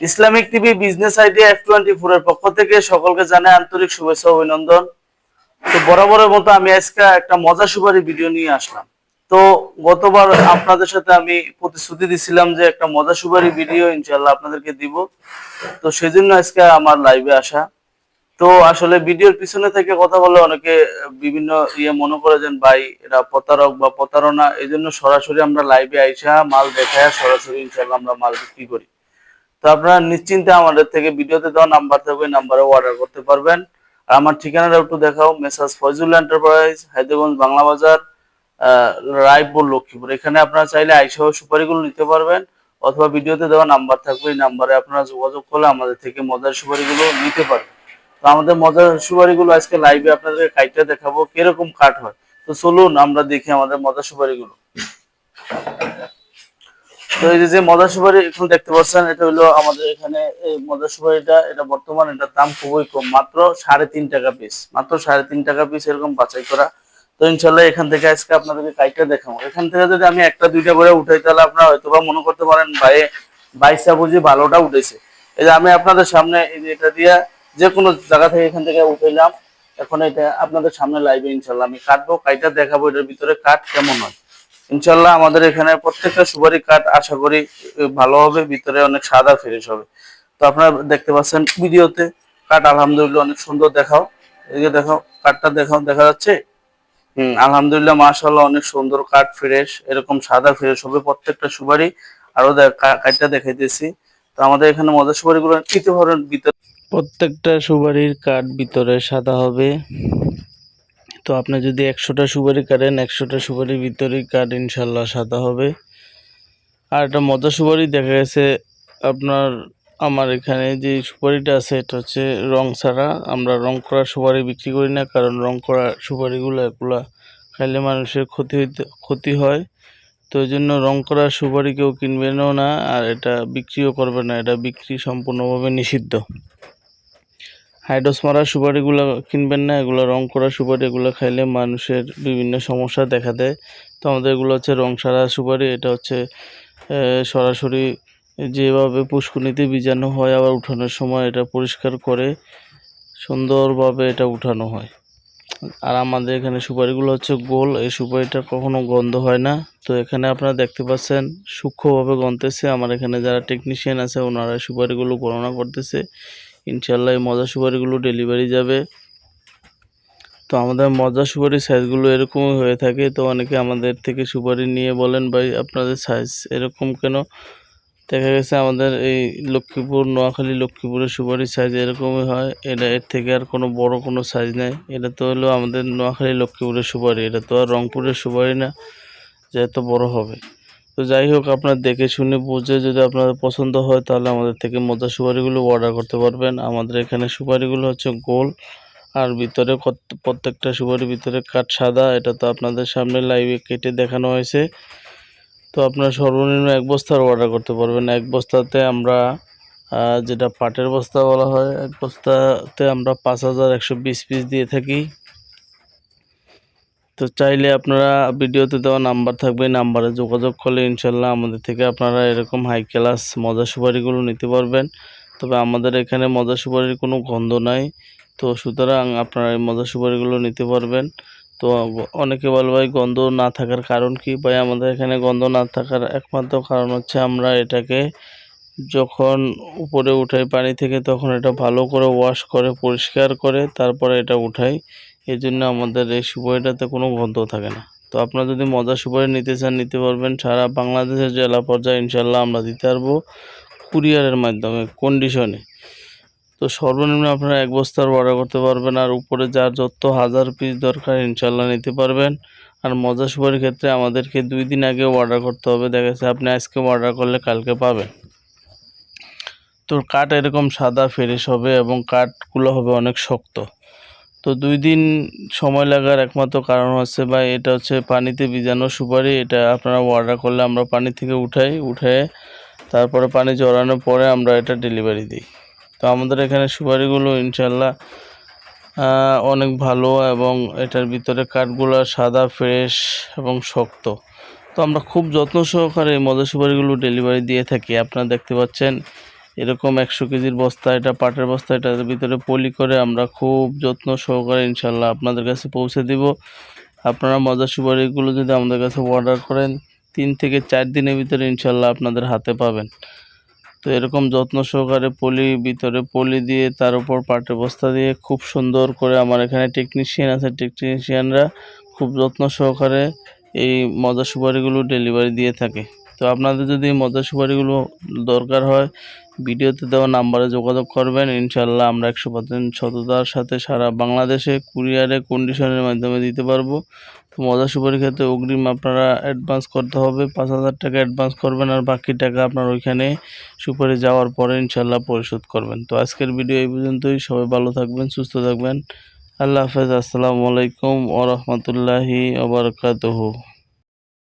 Islamic TV business idea F twenty four এর পক্ষ থেকে সকলকে জানাই আন্তরিক শুভেচ্ছা অভিনন্দন। তো বরাবরের মতো আমি আজকে একটা মজা সুপারি ভিডিও নিয়ে আসলাম। তো গতবার আপনাদের সাথে আমি প্রতিশ্রুতি দিছিলাম যে একটা মজা সুপারি ভিডিও ইনশাল্লাহ আপনাদেরকে দিব। তো সেজন্য আজকে আমার লাইভে আসা। তো আসলে ভিডিওর পিছনে থেকে কথা বলে অনেকে বিভিন্ন ইয়ে মনে করে যে ভাই, এরা প্রতারক বা প্রতারণা এই জন্য সরাসরি আমরা লাইভে আইসা মাল দেখায় সরাসরি ইনশাল্লাহ আমরা মাল বিক্রি করি। তো আপনারা নিশ্চিন্তে আমাদের থেকে ভিডিওতে দেওয়া নাম্বার থাকবে নাম্বারে অর্ডার করতে পারবেন। আর আমার ঠিকানাটা একটু দেখাও মেসাজ ফয়জুল এন্টারপ্রাইজ হায়দ্রাবাদ, বাংলা বাজার রায়পুর, লক্ষ্মীপুর। এখানে আপনারা চাইলে আইসা সুপারিগুলো নিতে পারবেন, অথবা ভিডিওতে দেওয়া নাম্বার থাকবে, এই নাম্বারে আপনারা যোগাযোগ করলে আমাদের থেকে মজার সুপারিগুলো নিতে পারবেন। আমাদের মজার সুপারিগুলো আজকে লাইভে আপনাদের কাইটটা দেখাবো, কীরকম কাট হয়। তো চলুন, আমরা দেখি আমাদের মজার সুপারিগুলো। তো এই যে মজার সুপারি এখন দেখতে পাচ্ছেন, এটা হলো আমাদের এখানে এই মজার সুপারিটা, এটা বর্তমান এটার দাম খুবই কম, মাত্র সাড়ে তিন টাকা পিস মাত্র সাড়ে তিন টাকা পিস এরকম বাছাই করা। তো ইনশাল্লাহ এখান থেকে আজকে আপনাদেরকে কাইটটা দেখাবো। এখান থেকে যদি আমি একটা, দুইটা করে উঠাই, তাহলে আপনারা হয়তো বা মনে করতে পারেন, ভাই বাইশটা বুঝি ভালোটা উঠেছে। এই যে আমি আপনাদের সামনে এই যে এটা দিয়া যে কোনো জায়গা থেকে এখান থেকে উঠাইলাম এখন এটা আপনাদের সামনে লাইভে ইনশাল্লাহ আমি কাটবো। কাইটা দেখাবো এটার ভিতরে কাঠ কেমন হয়। ইনশাল্লাহ আমাদের এখানে প্রত্যেকটা সুপারি কাঠ আশা করি ভালো হবে, ভিতরে অনেক সাদা ফ্রেশ হবে। তো আপনারা দেখতে পাচ্ছেন ভিডিওতে, কাঠ আলহামদুলিল্লাহ অনেক সুন্দর দেখাও। এদিকে দেখাও কাঠটা দেখাও, দেখা যাচ্ছে? হুম, আলহামদুলিল্লাহ মাশাআল্লাহ অনেক সুন্দর কাঠ ফ্রেশ এরকম সাদা ফ্রেশ হবে প্রত্যেকটা সুপারি। আরও কাঠটা দেখাইতেছি। তো আমাদের এখানে মজার সুপারিগুলো নিতে পারেন ভিতরে প্রত্যেকটা সুপারির কাঠ ভিতরে সাদা হবে। তো আপনি যদি একশোটা সুপারি কাটেন, একশোটা সুপারির ভিতরেই কাঠ ইনশাল্লাহ সাদা হবে। আর একটা মজা সুপারি দেখা গেছে, আপনার, আমার এখানে যে সুপারিটা আছে, এটা হচ্ছে রং ছাড়া। আমরা রং করা সুপারি বিক্রি করি না, কারণ রং করা সুপারিগুলো এগুলা খাইলে মানুষের ক্ষতি হইতে, ক্ষতি হয়। তো এই জন্য রং করা সুপারি কেউ কিনবেনও না, আর এটা বিক্রিও করবে না, এটা বিক্রি সম্পূর্ণভাবে নিষিদ্ধ। হাইড্রোস মারা সুপারিগুলো কিনবেন না, এগুলো রং করা সুপারি এগুলো খাইলে মানুষের বিভিন্ন সমস্যা দেখা দেয়। তো আমাদের এগুলো হচ্ছে রং সারা সুপারি, এটা হচ্ছে সরাসরি যেভাবে পুষ্কুনিতে বীজাণু হয় আবার উঠানোর সময় এটা পরিষ্কার করে সুন্দরভাবে এটা উঠানো হয়। আর আমাদের এখানে সুপারিগুলো হচ্ছে গোল, এই সুপারিটা কখনো গন্ধ হয় না। তো এখানে আপনারা দেখতে পাচ্ছেন, সূক্ষ্মভাবে গনতেছে। আমার এখানে যারা টেকনিশিয়ান আছে, ওনারা সুপারিগুলো গণনা করতেছে। ইনশাল্লাহ এই মজা সুপারিগুলো ডেলিভারি যাবে। তো আমাদের মজা সুপারির সাইজগুলো এরকমই হয়ে থাকে। তো অনেকে আমাদের থেকে সুপারি নিয়ে বলেন, ভাই, আপনাদের সাইজ এরকম কেন? দেখা গেছে আমাদের এই লক্ষ্মীপুর, নোয়াখালী, লক্ষ্মীপুরের সুপারির সাইজ এরকমই হয়। এটা এর থেকে আর কোনো বড় কোনো সাইজ নেই। এটা তো হলো আমাদের নোয়াখালী, লক্ষ্মীপুরের সুপারি। এটা তো আর রংপুরের সুপারি না, যে এত বড় হবে। তো যাই হোক, আপনার দেখে শুনে বুঝে যদি আপনাদের পছন্দ হয়, তাহলে আমাদের থেকে মজা সুপারিগুলো অর্ডার করতে পারবেন। আমাদের এখানে সুপারিগুলো হচ্ছে গোল আর ভিতরে প্রত্যেকটা সুপারির ভিতরে কাঠ সাদা। এটা তো আপনাদের সামনে লাইভে কেটে দেখানো হয়েছে। তো আপনার সর্বনিম্ন এক বস্তার অর্ডার করতে পারবেন। এক বস্তাতে আমরা যেটা পাটের বস্তা বলা হয়, এক বস্তাতে আমরা পাঁচ হাজার একশো বিশ পিস দিয়ে থাকি। তো চাইলে আপনারা ভিডিওতে দেওয়া নাম্বার থাকবে নাম্বারে যোগাযোগ করলে ইনশাল্লাহ আমাদের থেকে আপনারা এরকম হাই ক্লাস মজা সুপারিগুলো নিতে পারবেন। তবে আমাদের এখানে মজা সুপারির কোনো গন্ধ নাই। তো সুতরাং আপনারা এই মজা সুপারিগুলো নিতে পারবেন। তো অনেকে বলে ভাই গন্ধ না থাকার কারণ কি? ভাই আমাদের এখানে গন্ধ না থাকার একমাত্র কারণ হচ্ছে আমরা এটাকে যখন উপরে উঠাই পানি থেকে তখন এটা ভালো করে ওয়াশ করে, পরিষ্কার করে, তারপরে এটা উঠাই। এই জন্য আমাদের এই সুপারিটাতে কোনো গন্ধ থাকে না। তো আপনারা যদি মজা সুপারি নিতে চান, নিতে পারবেন। সারা বাংলাদেশের জেলা পর্যায়ে ইনশাল্লাহ আমরা দিতে পারব কুরিয়ারের মাধ্যমে কন্ডিশনে তো সর্বনিম্ন আপনারা এক বস্তার অর্ডার করতে পারবেন আর উপরে যার যত হাজার পিস দরকার ইনশাল্লাহ নিতে পারবেন। আর মজা সুপারির ক্ষেত্রে আমাদেরকে দুই দিন আগে অর্ডার করতে হবে। দেখা যাচ্ছে আপনি আজকে অর্ডার করলে কালকে পাবেন। তো কাঠ এরকম সাদা ফ্রেশ হবে এবং কাঠগুলো হবে অনেক শক্ত। তো দুই দিন সময় লাগার একমাত্র কারণ হচ্ছে বা এটা হচ্ছে পানিতে ভিজানো সুপারি। এটা আপনারা অর্ডার করলে আমরা পানি থেকে উঠাই, উঠে তারপরে পানি জড়ানোর পরে আমরা এটা ডেলিভারি দিই। তো আমাদের এখানে সুপারিগুলো ইনশাল্লাহ অনেক ভালো এবং এটার ভিতরে কাঠগুলো সাদা ফ্রেশ এবং শক্ত। তো আমরা খুব যত্ন সহকারে মজা সুপারিগুলো ডেলিভারি দিয়ে থাকি। আপনারা দেখতে পাচ্ছেন এরকম একশো কেজির বস্তা, এটা পাটের বস্তা এটার ভিতরে পলি করে আমরা খুব যত্ন সহকারে ইনশাল্লাহ আপনাদের কাছে পৌঁছে দিব। আপনারা মজা সুপারিগুলো যদি আমাদের কাছে অর্ডার করেন, তিন থেকে চার দিনের ভিতরে ইনশাল্লাহ আপনাদের হাতে পাবেন। তো এরকম যত্ন সহকারে পলি, ভিতরে পলি দিয়ে, তার উপর পাটের বস্তা দিয়ে খুব সুন্দর করে আমার এখানে টেকনিশিয়ান আছে টেকনিশিয়ানরা খুব যত্ন সহকারে এই মজা সুপারিগুলো ডেলিভারি দিয়ে থাকে। তো আপনাদের যদি এই মজা সুপারিগুলো দরকার হয়, ভিডিওতে দেওয়া নাম্বারে যোগাযোগ করবেন। ইনশাল্লাহ আমরা একশো পার্সেন্ট সততার সাথে সারা বাংলাদেশে কুরিয়ারে কন্ডিশনের মাধ্যমে দিতে পারব। তো মজা সুপারি ক্ষেত্রে অগ্রিম আপনারা অ্যাডভান্স করতে হবে। পাঁচ হাজার টাকা অ্যাডভান্স করবেন আর বাকি টাকা আপনার ওইখানে সুপারি যাওয়ার পরে ইনশাল্লাহ পরিশোধ করবেন। তো আজকের ভিডিও এই পর্যন্তই। সবাই ভালো থাকবেন, সুস্থ থাকবেন। আল্লাহ হাফেজ। আসসালামু আলাইকুম ওরহমতুল্লাহি ওবরকাতহু